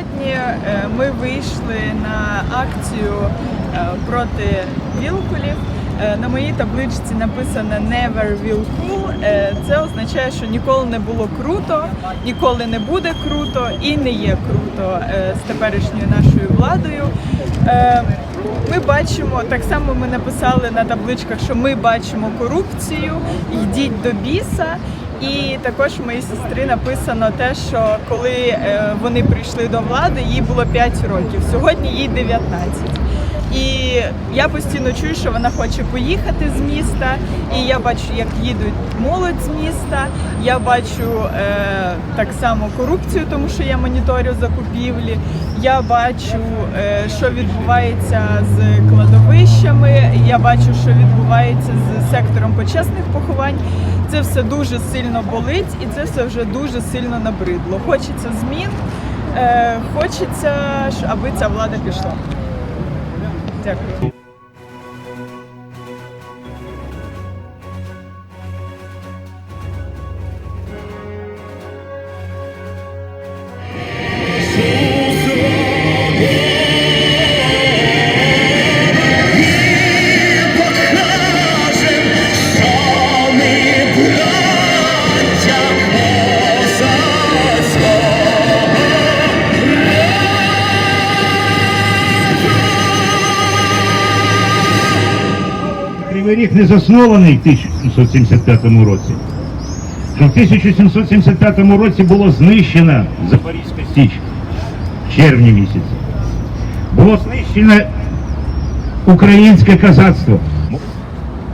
Сьогодні е, ми вийшли на акцію е, проти вілкулів. Е, На моїй табличці написано Never will cool. Це означає, що ніколи не було круто, ніколи не буде круто і не є круто з теперішньою нашою владою. Ми бачимо, так само ми написали на табличках, що ми бачимо корупцію, йдіть до біса. І також в моїй сестри написано те, що коли е, вони прийшли до влади, їй було 5 років. Сьогодні їй 19. І я постійно чую, що вона хоче поїхати з міста. І я бачу, як їдуть молодь з міста. Я бачу е, так само корупцію, тому що я моніторю закупівлі. Я бачу, е, що відбувається з кладовищами. Я бачу, що відбувається з сектором почесних поховань. Це все дуже сильно болить, і це все вже дуже сильно набридло. Хочеться змін, е, хочеться, аби ця влада пішла. Дякую. Кривий не заснований в 1775 році. Що в 1775 році було знищена Запорізька Січ в червні місяці. Було знищено українське казацтво.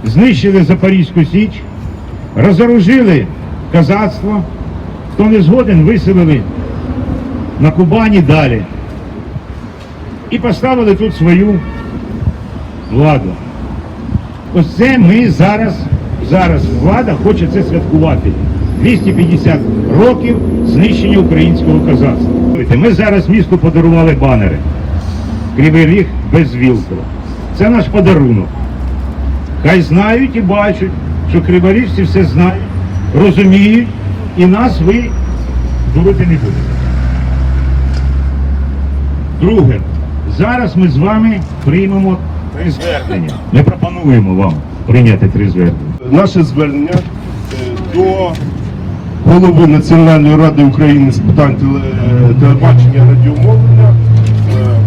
Знищили Запорізьку Січ, розоружили казацтво. Хто не згоден, виселили на Кубані далі. І поставили тут свою владу. Ось це ми зараз, зараз влада хоче це святкувати. 250 років знищення українського козацтва. Ми зараз місту подарували банери. Кривий ріг без Вілкова. Це наш подарунок. Хай знають і бачать, що криворіжці все знають, розуміють, і нас ви дурити не будете. Друге, зараз ми з вами приймемо три звернення. Ми пропонуємо вам прийняти три звернення. Наше звернення е, до голови Національної ради України з питань теле- телебачення радіомовлення е,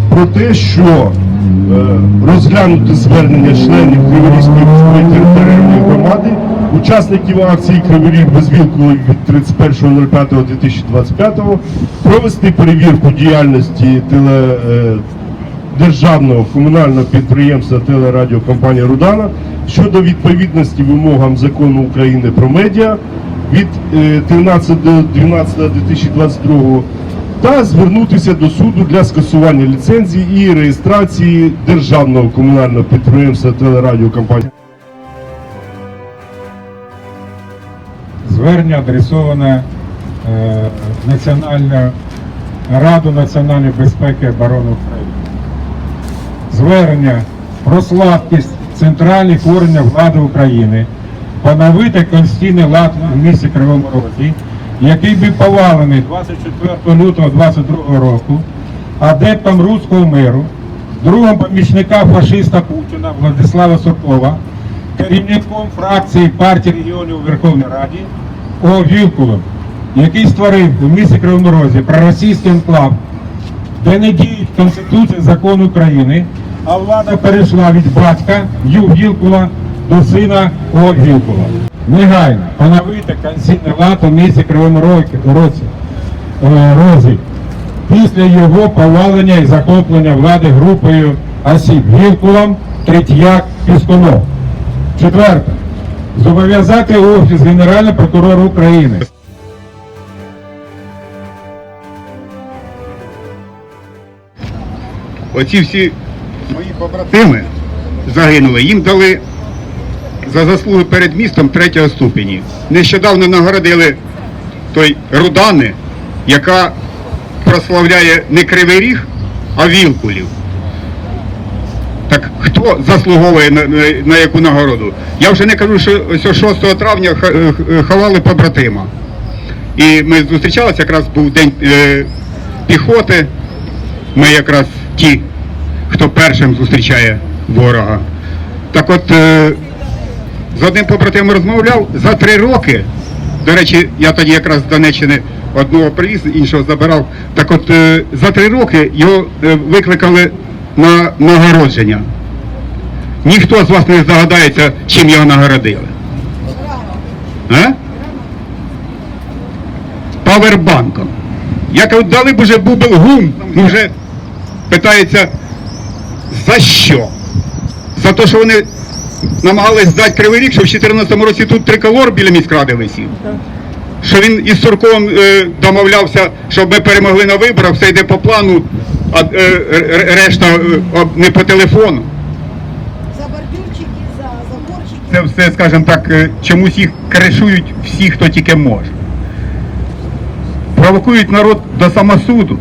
про те, що е, розглянути звернення членів Криворізької міської територіальної громади, учасників акції Кривий без вілку від 31.05.2025 провести перевірку діяльності теле, державного комунального підприємства телерадіокомпанія Рудана щодо відповідності вимогам закону України про медіа від е, 13 до 12.2022 та звернутися до суду для скасування ліцензії і реєстрації державного комунального підприємства телерадіокомпанія. Звернення адресоване е, Національну Раду національної безпеки і оборони України. Звернення про слабкість центральних органів влади України поновити конституційний лад в місті Кривому Розі, який був повалений 24 лютого 2022 року адептом руського миру, другом помічника фашиста Путіна Владислава Суркова, керівником фракції партії регіонів у Верховній Раді О. Вілкулом, який створив у місті Кривому Розі проросійський анклав, де не діють Конституція закон України, а влада перейшла від батька Ю Вілкула до сина О. Вілкула. Негайно поновити конституційний лад у місті Кривому Році, е, Розі після його повалення і захоплення влади групою осіб Вілкулом, Третьяк, Піскунов. Четверте. Зобов'язати Офіс Генерального прокурора України оці всі побратими загинули, їм дали за заслуги перед містом третього ступені. Нещодавно нагородили той Рудани, яка прославляє не Кривий Ріг, а Вілкулів. Так хто заслуговує на, на, на яку нагороду? Я вже не кажу, що ось 6 травня ховали побратима. І ми зустрічалися, якраз був день е, піхоти. ми якраз ті, хто першим зустрічає ворога. Так от, е, з одним побратимом розмовляв за три роки. До речі, я тоді якраз з Донеччини одного привіз, іншого забирав. Так от е, за три роки його е, викликали на нагородження. Ніхто з вас не здогадається, чим його нагородили. А? Павербанком. Як дали б уже бубл гум, вже питається, за що? За те, що вони намагались здати кривий рік, що в 2014 році тут триколор біля міськради висів. Що він із Сурковим е, домовлявся, щоб ми перемогли на виборах, все йде по плану, а е, решта е, не по телефону. За бордюрчики, за заборчики. Це все, скажімо так, е, чомусь їх кришують всі, хто тільки може. Провокують народ до самосуду.